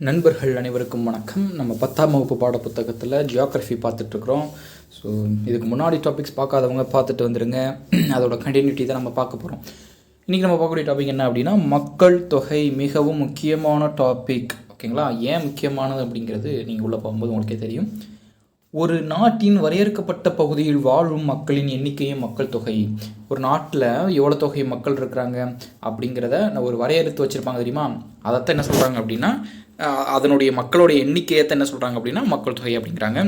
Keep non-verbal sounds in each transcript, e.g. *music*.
நண்பர்கள் அனைவருக்கும் வணக்கம். நம்ம பத்தாம் வகுப்பு பாட புத்தகத்தில் ஜியாகிரஃபி பார்த்துட்ருக்குறோம். ஸோ இதுக்கு முன்னாடி டாபிக்ஸ் பார்க்காதவங்க பார்த்துட்டு வந்துடுங்க *clears throat* அதோட கண்டினியூட்டி தான் நம்ம பார்க்க போகிறோம் இன்றைக்கி நம்ம பார்க்கக்கூடிய டாபிக் என்ன அப்படின்னா மக்கள் தொகை மிகவும் முக்கியமான டாபிக் ஓகேங்களா ஏன் முக்கியமானது அப்படிங்கிறது நீங்கள் உள்ளே போகும்போது உங்களுக்கே தெரியும். ஒரு நாட்டின் வரையறுக்கப்பட்ட பகுதியில் வாழும் மக்களின் எண்ணிக்கையும் மக்கள் தொகை. ஒரு நாட்டில் எவ்வளோ தொகை மக்கள் இருக்கிறாங்க அப்படிங்கிறத நான் ஒரு வரையறுத்து வச்சுருப்பாங்க தெரியுமா? அதைத்தான் என்ன சொல்கிறாங்க அப்படின்னா அதனுடைய மக்களுடைய எண்ணிக்கையத்தை என்ன சொல்கிறாங்க அப்படின்னா மக்கள் தொகை அப்படிங்கிறாங்க.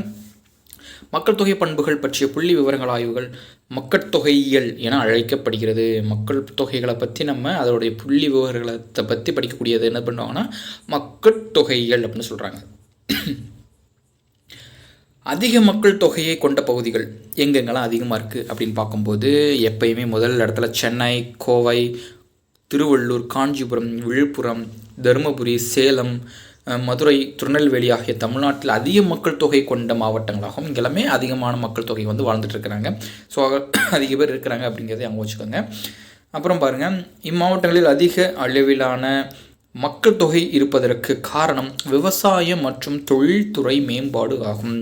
மக்கள் தொகை பண்புகள் பற்றிய புள்ளி விவரங்கள் ஆய்வுகள் மக்கட்தொகையியல் என அழைக்கப்படுகிறது. மக்கள் தொகைகளை பற்றி நம்ம அதனுடைய புள்ளி விவரங்களை பற்றி படிக்கக்கூடியது என்ன பண்ணுவாங்கன்னா மக்கட்தொகைகள் அப்படின்னு சொல்கிறாங்க அதிக மக்கள் தொகையை கொண்ட பகுதிகள் எங்கெங்கெல்லாம் அதிகமாக இருக்குது அப்படின்னு பார்க்கும்போது எப்பயுமே முதல் இடத்துல சென்னை கோவை திருவள்ளூர் காஞ்சிபுரம் விழுப்புரம் தருமபுரி சேலம் மதுரை திருநெல்வேலி ஆகிய தமிழ்நாட்டில் அதிக மக்கள் தொகை கொண்ட மாவட்டங்களாகும் இங்கெல்லாமே அதிகமான மக்கள் தொகை வந்து வாழ்ந்துட்டு இருக்கிறாங்க. ஸோ *coughs* அதிக பேர் இருக்கிறாங்க அப்படிங்கிறத அங்கே வச்சுக்கோங்க. அப்புறம் பாருங்கள் இம்மாவட்டங்களில் அதிக அளவிலான மக்கள் தொகை இருப்பதற்கு காரணம் விவசாயம் மற்றும் தொழில்துறை மேம்பாடு ஆகும்.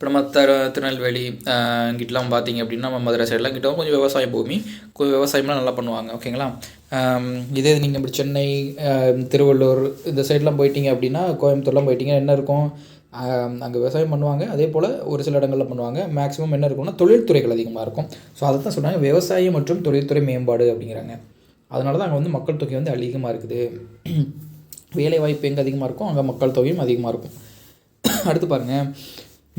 இப்போ நம்ம திரு திருநெல்வேலி ஆஹ், இங்கிட்டலாம் பார்த்தீங்க அப்படின்னா நம்ம மதுரை சைடெலாம் கிட்ட கொஞ்சம் விவசாய பூமி கொஞ்சம் விவசாயம்லாம் நல்லா பண்ணுவாங்க. ஓகேங்களா இதே நீங்கள் இப்படி சென்னை திருவள்ளூர் இந்த சைட்லாம் போயிட்டீங்க அப்படின்னா கோயம்புத்தூர்லாம் போயிட்டீங்க என்ன இருக்கும்? அங்கே விவசாயம் பண்ணுவாங்க. அதே போல் ஒரு சில இடங்களில் பண்ணுவாங்க. மேக்ஸிமம் என்ன இருக்கும்னா தொழில்துறைகள் அதிகமாக இருக்கும். ஸோ அதை தான் சொல்கிறாங்க விவசாயம் மற்றும் தொழில்துறை மேம்பாடு அப்படிங்கிறாங்க. அதனால தான் அங்கே வந்து மக்கள் தொகை வந்து அதிகமாக இருக்குது. வேலை வாய்ப்பு எங்கே அதிகமாக இருக்கும் அங்கே மக்கள் தொகையும் அதிகமாக இருக்கும். அடுத்து பாருங்கள்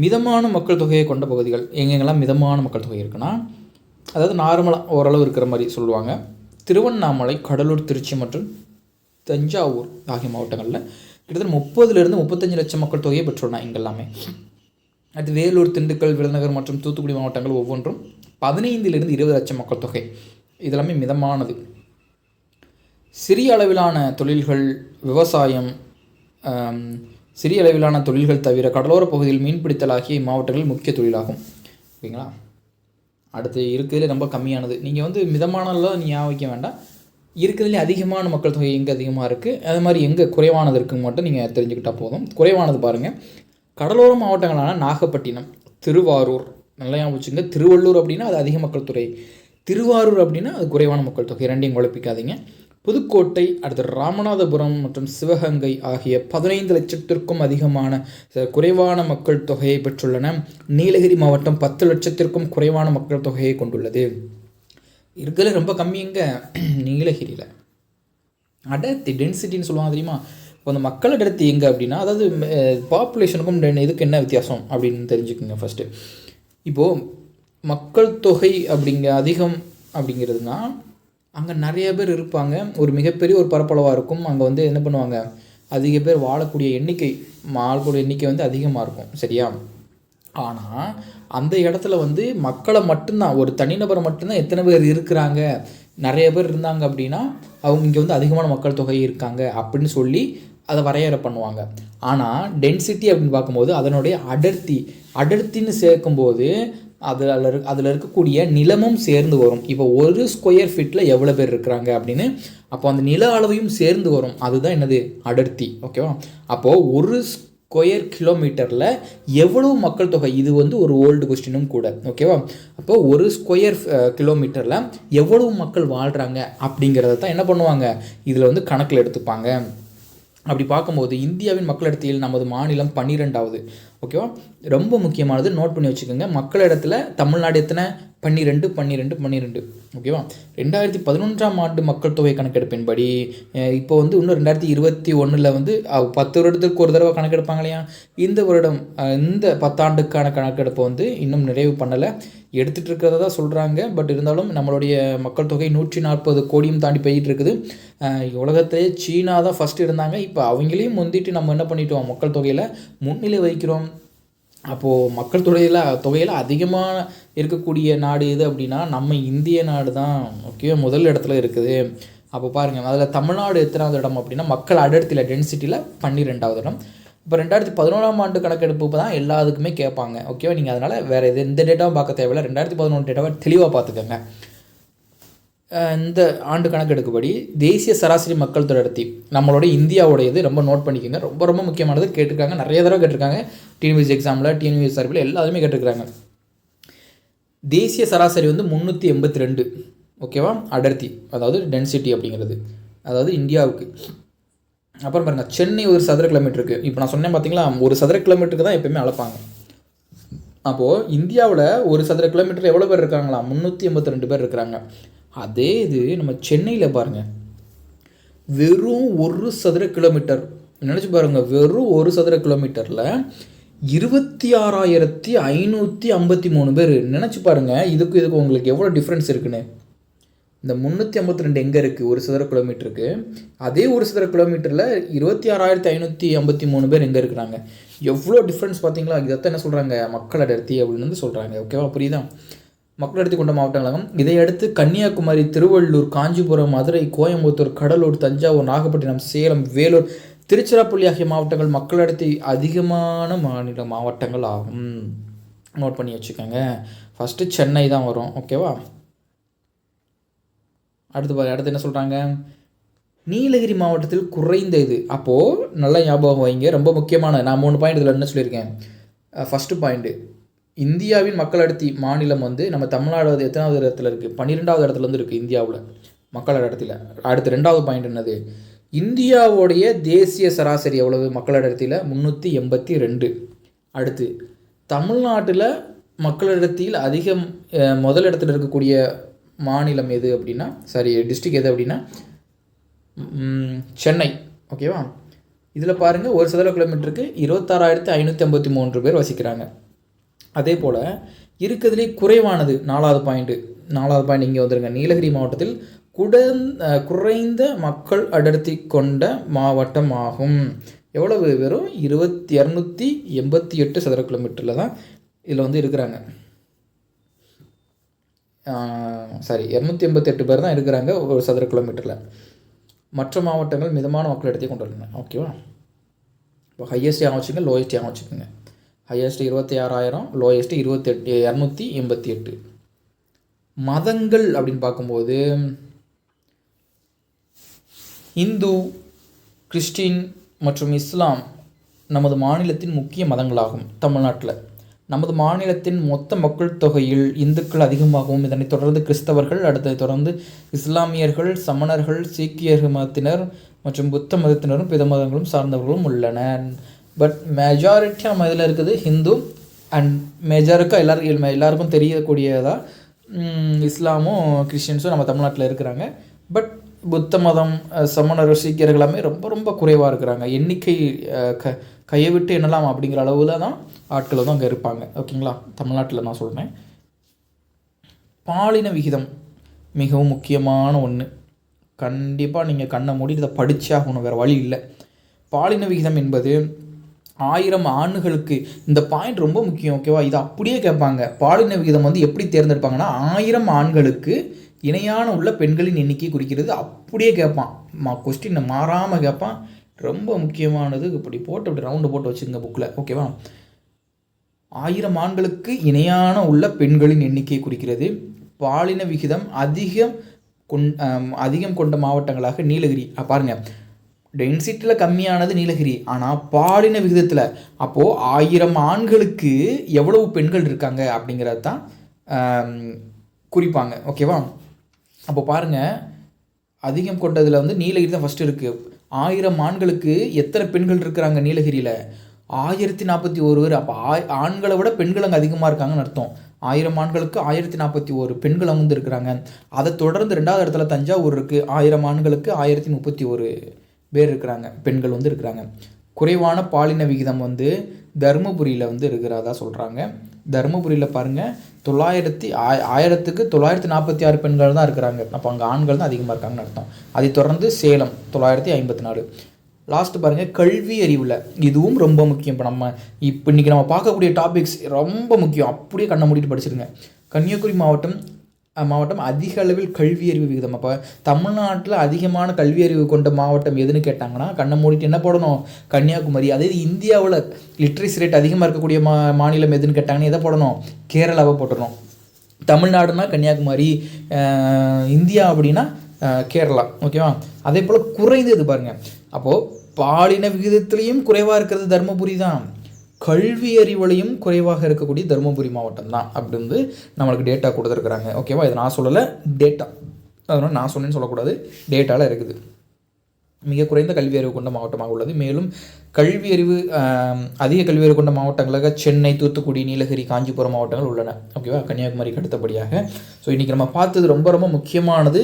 மிதமான மக்கள் தொகையை கொண்ட பகுதிகள் எங்கெங்கெல்லாம் மிதமான மக்கள் தொகை இருக்குன்னா அதாவது நார்மலாக ஓரளவு இருக்கிற மாதிரி சொல்லுவாங்க. திருவண்ணாமலை கடலூர் திருச்சி மற்றும் தஞ்சாவூர் ஆகிய மாவட்டங்களில் கிட்டத்தட்ட முப்பதுலேருந்து முப்பத்தஞ்சு லட்சம் மக்கள் தொகையை பெற்றுள்ளன இங்கெல்லாமே. அடுத்து வேலூர் திண்டுக்கல் விருதுநகர் மற்றும் தூத்துக்குடி மாவட்டங்கள் ஒவ்வொன்றும் பதினைந்திலிருந்து இருபது லட்சம் மக்கள் தொகை. இதெல்லாமே மிதமானது. சிறிய அளவிலான தொழில்கள் விவசாயம் சிறிய அளவிலான தொழில்கள் தவிர கடலோர பகுதியில் மீன்பிடித்தல் ஆகிய இம்மாவட்டங்கள் முக்கிய தொழிலாகும். ஓகேங்களா? அடுத்து இருக்கிறதுலே ரொம்ப கம்மியானது. நீங்கள் வந்து மிதமானலாம் நீங்கள் ஞாபகம் வேண்டாம். இருக்கிறதுலே அதிகமான மக்கள் தொகை எங்கே அதிகமாக இருக்குது அது மாதிரி எங்கே குறைவானது இருக்குன்னு மட்டும் நீங்கள் தெரிஞ்சுக்கிட்டால் போதும். குறைவானது பாருங்கள் கடலோர மாவட்டங்களான நாகப்பட்டினம் திருவாரூர் நல்லா ஞாபகம் வச்சுங்க திருவள்ளூர் அப்படின்னா அது அதிக மக்கள் தொகை. திருவாரூர் அப்படின்னா அது குறைவான மக்கள் தொகை. ரெண்டையும் குழப்பிக்காதீங்க. புதுக்கோட்டை அடுத்து ராமநாதபுரம் மற்றும் சிவகங்கை ஆகிய பதினைந்து லட்சத்திற்கும் அதிகமான குறைவான மக்கள் தொகையை பெற்றுள்ளன. நீலகிரி மாவட்டம் பத்து லட்சத்திற்கும் குறைவான மக்கள் தொகையை கொண்டுள்ளது. இருக்கிறது ரொம்ப கம்மிங்க *clears throat* நீலகிரியில். அடர்த்தி டென்சிட்டின்னு சொல்லுவாங்க தெரியுமா? இப்போ அந்த மக்கள் அடர்த்தி எங்கே அப்படின்னா அதாவது பாப்புலேஷனுக்கும் இதுக்கு என்ன வித்தியாசம் அப்படின்னு தெரிஞ்சுக்கோங்க ஃபஸ்ட்டு இப்போது மக்கள் தொகை அப்படிங்க அதிகம் அப்படிங்கிறதுனா அங்கே நிறைய பேர் இருப்பாங்க. ஒரு மிகப்பெரிய ஒரு பரப்பளவாக இருக்கும். அங்கே வந்து என்ன பண்ணுவாங்க? அதிக பேர் வாழக்கூடிய எண்ணிக்கை வாழக்கூடிய எண்ணிக்கை வந்து அதிகமாக இருக்கும். சரியா? ஆனால் அந்த இடத்துல வந்து மக்களை மட்டும்தான் ஒரு தனிநபரை மட்டும்தான் எத்தனை பேர் இருக்கிறாங்க? நிறைய பேர் இருந்தாங்க அப்படின்னா அவங்க இங்கே வந்து அதிகமான மக்கள் தொகை இருக்காங்க அப்படின்னு சொல்லி அதை வரையறை பண்ணுவாங்க. ஆனால் டென்சிட்டி அப்படின்னு பார்க்கும்போது அதனுடைய அடர்த்தி அடர்த்தின்னு சேர்க்கும்போது அதில் அதில் இருக்கக்கூடிய நிலமும் சேர்ந்து வரும். இப்போ ஒரு ஸ்கொயர் ஃபீட்டில் எவ்வளோ பேர் இருக்கிறாங்க அப்படின்னு? அப்போ அந்த நில அளவையும் சேர்ந்து வரும். அதுதான் என்னது? அடர்த்தி. ஓகேவா அப்போது ஒரு ஸ்கொயர் கிலோமீட்டரில் எவ்வளவு மக்கள் தொகை? இது வந்து ஒரு ஓல்டு கொஸ்டினும் கூட. ஓகேவா அப்போ ஒரு ஸ்கொயர் கிலோமீட்டரில் எவ்வளவு மக்கள் வாழ்கிறாங்க அப்படிங்கிறத தான் என்ன பண்ணுவாங்க? இதில் வந்து கணக்கில் எடுத்துப்பாங்க. அப்படி பார்க்கும்போது இந்தியாவின் மக்கள் இடத்தில் நமது மாநிலம் பன்னிரெண்டாவது. ஓகேவா ரொம்ப முக்கியமானது நோட் பண்ணி வச்சுக்கோங்க. மக்கள் இடத்துல தமிழ்நாடு எத்தனை? பன்னிரெண்டு பன்னிரெண்டு பன்னிரெண்டு. ஓகேவா ரெண்டாயிரத்தி பதினொன்றாம் ஆண்டு மக்கள் தொகை கணக்கெடுப்பின்படி இப்போ வந்து இன்னும் ரெண்டாயிரத்தி இருபத்தி ஒன்றில் வந்து பத்து வருடத்துக்கு ஒரு தடவை கணக்கெடுப்பாங்க இல்லையா இந்த வருடம் இந்த பத்தாண்டுக்கான கணக்கெடுப்பை வந்து இன்னும் நிறைவு பண்ணலை. எடுத்துகிட்டு இருக்கிறதா தான் சொல்கிறாங்க பட் இருந்தாலும் நம்மளுடைய மக்கள் தொகை நூற்றி நாற்பது கோடியும் தாண்டி போயிட்டு இருக்குது உலகத்திலே சீனா தான் ஃபஸ்ட்டு இருந்தாங்க. இப்போ அவங்களையும் முந்திட்டு நம்ம என்ன பண்ணிட்டோம்? மக்கள் தொகையில் முன்னிலை வைக்கிறோம் அப்போது மக்கள் தொகையில் தொகையில் அதிகமாக இருக்கக்கூடிய நாடு எது அப்படின்னா நம்ம இந்திய நாடு தான் ஓகே முதல் இடத்துல இருக்குது. அப்போ பாருங்கள் அதில் தமிழ்நாடு எத்தனாவது இடம் அப்படின்னா மக்கள் அடர்த்தியில் டென்சிட்டியில் பன்னிரெண்டாவது இடம். இப்போ ரெண்டாயிரத்தி பதினோராம் ஆண்டு கணக்கெடுப்பு தான் எல்லாத்துக்குமே கேட்பாங்க. ஓகேவா நீங்கள் அதனால் வேறு எது எந்த டேட்டாவும் பார்க்க தேவையில்ல. ரெண்டாயிரத்தி பதினொன்று டேட்டாவை தெளிவாக பார்த்துக்கோங்க. இந்த ஆண்டு கணக்கெடுக்குப்படி தேசிய சராசரி மக்கள் தொடர்த்தி நம்மளோட இந்தியாவுடையது ரொம்ப நோட் பண்ணிக்கோங்க. ரொம்ப ரொம்ப முக்கியமானது கேட்டிருக்காங்க. நிறைய தடவை கேட்டிருக்காங்க. டிஎன்பிஎஸ்சி எக்ஸாமில் டிஎன்பிஎஸ் சார்பில் எல்லாருமே கேட்டிருக்காங்க தேசிய சராசரி வந்து முந்நூற்றி எண்பத்தி ரெண்டு ஓகேவா? அடர்த்தி. அதாவது டென்சிட்டி அப்படிங்கிறது. அதாவது இந்தியாவுக்கு. அப்புறம் பாருங்கள் சென்னை ஒரு சதுர கிலோமீட்டருக்கு இப்போ நான் சொன்னேன் பார்த்தீங்களா ஒரு சதுர கிலோமீட்டருக்கு தான் எப்பயுமே அளப்பாங்க. அப்போது இந்தியாவில் ஒரு சதுர கிலோமீட்டர் எவ்வளோ பேர் இருக்காங்களா? முந்நூற்றி எண்பத்தி ரெண்டு பேர் இருக்கிறாங்க. அதே இது நம்ம சென்னையில் பாருங்கள் வெறும் ஒரு சதுர கிலோமீட்டர் நினச்சி பாருங்கள் வெறும் ஒரு சதுர கிலோமீட்டரில் இருபத்தி ஆறாயிரத்தி ஐநூற்றி ஐம்பத்தி மூணு பேர். நினச்சி பாருங்கள் இதுக்கு இதுக்கு உங்களுக்கு எவ்வளோ டிஃப்ரென்ஸ் இருக்குன்னு. இந்த முந்நூற்றி ஐம்பத்தி ரெண்டு எங்கே இருக்குது ஒரு சதுர கிலோமீட்டருக்கு அதே ஒரு சதுர கிலோமீட்டரில் இருபத்தி ஆறாயிரத்தி ஐநூற்றி ஐம்பத்தி மூணு பேர் எங்கே இருக்கிறாங்க? எவ்வளோ டிஃப்ரென்ஸ் பார்த்தீங்களா? இதைத்தான் என்ன சொல்கிறாங்க மக்கள் அடர்த்தி அப்படின்னு வந்து சொல்கிறாங்க ஓகேவா புரியுதா? மக்கள் அடர்த்தி கொண்ட மாவட்டங்களாகும் இதையடுத்து கன்னியாகுமரி திருவள்ளூர் காஞ்சிபுரம் மதுரை கோயம்புத்தூர் கடலூர் தஞ்சாவூர் நாகப்பட்டினம் சேலம் வேலூர் திருச்சிராப்பள்ளி ஆகிய மாவட்டங்கள் மக்களடர்த்தி அதிகமான மாநில மாவட்டங்கள் ஆகும் நோட் பண்ணி வச்சுக்கோங்க. ஃபஸ்ட்டு சென்னை தான் வரும். ஓகேவா அடுத்து அடுத்து என்ன சொல்கிறாங்க நீலகிரி மாவட்டத்தில் குறைந்த இது. அப்போது நல்லா ஞாபகம் வைங்க. ரொம்ப முக்கியமான நான் மூணு பாயிண்ட் இதில் என்ன சொல்லியிருக்கேன். ஃபஸ்ட்டு பாயிண்ட்டு இந்தியாவின் மக்கள் அடர்த்தி மாநிலம் வந்து நம்ம தமிழ்நாடு எத்தனாவது இடத்துல இருக்குது பன்னிரெண்டாவது இடத்துல வந்து இருக்குது இந்தியாவில். மக்கள் அடர்த்தியில் அடுத்து ரெண்டாவது பாயிண்ட் என்னது? இந்தியாவுடைய தேசிய சராசரி எவ்வளவு மக்களிடத்தில்? முந்நூற்றி எண்பத்தி ரெண்டு. அடுத்து தமிழ்நாட்டில் மக்களிடத்தில் அதிகம் முதல் இடத்துல இருக்கக்கூடிய மாநிலம் எது அப்படின்னா சாரி டிஸ்ட்ரிக்ட் எது அப்படின்னா சென்னை. ஓகேவா இதில் பாருங்கள் ஒரு சதுர கிலோமீட்டருக்கு இருபத்தாறாயிரத்தி ஐநூற்றி ஐம்பத்தி மூன்று பேர் வசிக்கிறாங்க. அதே போல் இருக்கிறதுலே குறைவானது நாலாவது பாயிண்ட்டு நாலாவது பாயிண்ட் இங்கே வந்துருங்க. நீலகிரி மாவட்டத்தில் குடன் குறைந்த மக்கள் அடர்த்தி கொண்ட மாவட்டம் ஆகும் எவ்வளவு? வெறும் இருபத்தி இரநூத்தி எண்பத்தி எட்டு சதுர கிலோமீட்டரில் தான் இதில் வந்து இருக்கிறாங்க. சாரி இரநூத்தி எண்பத்தெட்டு பேர் தான் இருக்கிறாங்க ஒரு சதுர கிலோமீட்டரில். மற்ற மாவட்டங்கள் மிதமான மக்கள் இடத்தை கொண்டுள்ளன ஓகேவா இப்போ ஹையஸ்ட் யாகம் வச்சுக்கோங்க லோயஸ்ட் யாகம் வச்சுக்கோங்க. ஹையஸ்ட் இருபத்தி ஆறாயிரம் லோயஸ்ட் இருபத்தெட்டு இரநூத்தி எண்பத்தி எட்டு. மதங்கள் அப்படின்னு பார்க்கும்போது இந்து கிறிஸ்டின் மற்றும் இஸ்லாம் நமது மாநிலத்தின் முக்கிய மதங்களாகும் தமிழ்நாட்டில். நமது மாநிலத்தின் மொத்த மக்கள் தொகையில் இந்துக்கள் அதிகமாகவும் இதனைத் தொடர்ந்து கிறிஸ்தவர்கள் அடுத்ததை தொடர்ந்து இஸ்லாமியர்கள் சமணர்கள் சீக்கியர் மதத்தினர் மற்றும் புத்த மதத்தினரும் பிற மதங்களும் சார்ந்தவர்களும் உள்ளனர் பட் மெஜாரிட்டி நம்ம இதில் இருக்குது ஹிந்து அண்ட் மேஜருக்கும் எல்லாருக்கும் எல்லாருக்கும் தெரியக்கூடியதாக இஸ்லாமும் கிறிஸ்டின்ஸும் நம்ம தமிழ்நாட்டில் இருக்கிறாங்க. பட் புத்த மதம் சமண சமணர் எல்லாமே ரொம்ப ரொம்ப குறைவாக இருக்கிறாங்க. எண்ணிக்கை க கையை விட்டு எண்ணலாம் அப்படிங்கிற அளவில் தான் ஆட்கள் வந்து அங்கே இருப்பாங்க. ஓகேங்களா? தமிழ்நாட்டில் நான் சொல்கிறேன் பாலின விகிதம் மிகவும் முக்கியமான ஒன்று கண்டிப்பாக நீங்கள் கண்ணை மூடி இதை படித்தே ஆகணும் வேறு வழி இல்லை. பாலின விகிதம் என்பது ஆயிரம் ஆண்களுக்கு இந்த பாயிண்ட் ரொம்ப முக்கியம். ஓகேவா? இது அப்படியே கேட்பாங்க. பாலின விகிதம் வந்து எப்படி தேர்ந்தெடுப்பாங்கன்னா ஆயிரம் ஆண்களுக்கு இணையான உள்ள பெண்களின் எண்ணிக்கை குறிக்கிறது. அப்படியே கேட்பான். மா கொஸ்டினை மாறாமல் கேட்பான். ரொம்ப முக்கியமானது. இப்படி போட்டு அப்படி ரவுண்டு போட்டு வச்சுருங்க புக்கில் ஓகேவா ஆயிரம் ஆண்களுக்கு இணையான உள்ள பெண்களின் எண்ணிக்கை குறிக்கிறது. பாலின விகிதம் அதிகம் கொண் அதிகம் கொண்ட மாவட்டங்களாக நீலகிரி. பாருங்கள் டென்சிட்டியில் கம்மியானது நீலகிரி. ஆனால் பாலின விகிதத்தில் அப்போது ஆயிரம் ஆண்களுக்கு எவ்வளவு பெண்கள் இருக்காங்க அப்படிங்கிறது தான் குறிப்பாங்க. ஓகேவா அப்போ பாருங்கள் அதிகம் கொண்டதில் வந்து நீலகிரி தான் ஃபஸ்ட்டு இருக்குது ஆயிரம் ஆண்களுக்கு எத்தனை பெண்கள் இருக்கிறாங்க நீலகிரியில்? ஆயிரத்தி நாற்பத்தி ஒரு பேர். அப்போ ஆய் ஆண்களை விட பெண்கள் அங்கே அதிகமாக இருக்காங்கன்னு அர்த்தம். ஆயிரம் ஆண்களுக்கு ஆயிரத்தி நாற்பத்தி ஒரு பெண்கள் அமர்ந்து வந்து இருக்கிறாங்க. அதை தொடர்ந்து ரெண்டாவது இடத்துல தஞ்சாவூர் இருக்குது ஆயிரம் ஆண்களுக்கு ஆயிரத்தி முப்பத்தி ஒரு பேர் இருக்கிறாங்க. பெண்கள் வந்து இருக்கிறாங்க. குறைவான பாலின விகிதம் வந்து தருமபுரியில் வந்து இருக்கிறதா சொல்கிறாங்க தருமபுரியில் பாருங்கள் தொள்ளாயிரத்தி ஆய ஆயிரத்துக்கு தொள்ளாயிரத்தி நாற்பத்தி ஆறு பெண்கள் தான் இருக்கிறாங்க. அப்போ அங்கே ஆண்கள் தான் அதிகமாக இருக்காங்கன்னு அர்த்தம். அதை தொடர்ந்து சேலம் தொள்ளாயிரத்தி ஐம்பத்தி நாலு. லாஸ்ட் பாருங்கள் கல்வி அறிவில். இதுவும் ரொம்ப முக்கியம். இப்போ நம்ம இப்போ இன்றைக்கி நம்ம பார்க்கக்கூடிய டாபிக்ஸ் ரொம்ப முக்கியம். அப்படியே கண்ணை மூடிட்டு படிச்சிருங்க. கன்னியாகுமரி மாவட்டம் மாவட்டம் அதிக அளவில் கல்வி அறிவு விகிதம். அப்போ தமிழ்நாட்டில் அதிகமான கல்வி அறிவு கொண்ட மாவட்டம் எதுன்னு கேட்டாங்கன்னா கண்ணை மூடிட்டு என்ன போடணும்? கன்னியாகுமரி. அதே இது இந்தியாவில் லிட்ரேசி ரேட் அதிகமாக இருக்கக்கூடிய மா மாநிலம் எதுன்னு கேட்டாங்கன்னா எதை போடணும்? கேரளாவை போட்டுடணும் தமிழ்நாடுனா கன்னியாகுமரி இந்தியா அப்படின்னா கேரளா. ஓகேவா? அதே போல் குறைந்தது பாருங்கள் அப்போது பாலின விகிதத்துலேயும் குறைவாக இருக்கிறது தருமபுரி தான். கல்வி அறிவுலையும் குறைவாக இருக்கக்கூடிய தருமபுரி மாவட்டம் தான் அப்படி வந்து நம்மளுக்கு டேட்டா கொடுத்துருக்குறாங்க. ஓகேவா இது நான் சொல்லலை டேட்டா அதனால் நான் சொன்னேன்னு சொல்லக்கூடாது. டேட்டாவில் இருக்குது. மிக குறைந்த கல்வி அறிவு கொண்ட மாவட்டமாக உள்ளது. மேலும் கல்வி அறிவு அதிக கல்வி அறிவு கொண்ட மாவட்டங்களாக சென்னை தூத்துக்குடி நீலகிரி காஞ்சிபுரம் மாவட்டங்கள் உள்ளன. ஓகேவா கன்னியாகுமரிக்கு அடுத்தபடியாக. ஸோ இன்றைக்கி நம்ம பார்த்தது ரொம்ப ரொம்ப முக்கியமானது.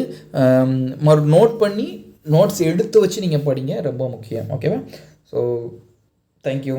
மறு நோட் பண்ணி நோட்ஸ் எடுத்து வச்சு நீங்கள் படிங்க. ரொம்ப முக்கியம். ஓகேவா ஸோ தேங்க்யூ